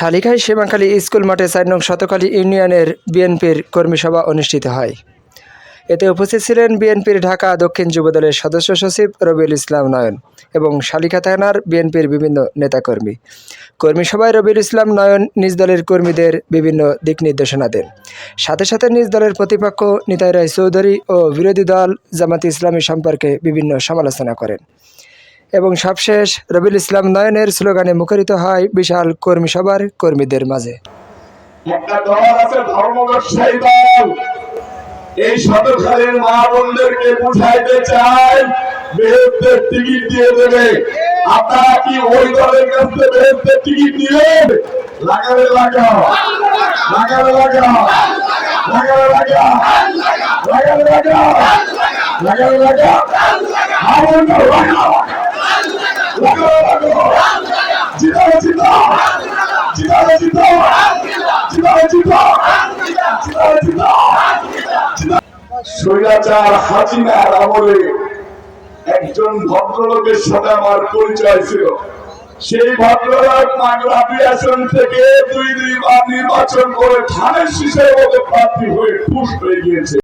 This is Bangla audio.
শালিখাই সীমাখালী স্কুল মাঠে চার নং শতকালী ইউনিয়নের বিএনপির কর্মী সভা অনুষ্ঠিত হয়। এতে উপস্থিত ছিলেন বিএনপির ঢাকা দক্ষিণ যুবদলের সদস্য সচিব রবিউল ইসলাম নয়ন এবং শালিখা থানার বিএনপির বিভিন্ন নেতাকর্মী। কর্মী সভায় রবিউল ইসলাম নয়ন নিজ দলের কর্মীদের বিভিন্ন দিক নির্দেশনা দেন। সাথে সাথে নিজ দলের প্রতিপক্ষ নিতাই রায় চৌধুরী ও বিরোধী দল জামাত ইসলামী সম্পর্কে বিভিন্ন সমালোচনা করেন। এবং সবশেষ রবিল ইসলাম নয়নের স্লোগানে মুখরিত হয় বিশাল কর্মী সভার কর্মীদের মাঝে। এই সদরখালীর মা বোনদেরকে বুঝাইতে চায় দিয়ে দেবে। আপনারা কি ওই দলের কাছে টিকিট দিলেন লাগালে লাগাও। লাগালে লাগাও। লাগালে লাগাও। লাগালে লাগাও। লাগালে লাগাও। আগুন লাগাও। আমলে একজন ভদ্রলোকের সাথে আমার পরিচয় ছিল। সেই ভদ্রলোক আসন থেকে দুই দুইবার নির্বাচন করে ধানের শীষের মতো প্রার্থী হয়ে পুষ্ট হয়ে গিয়েছে।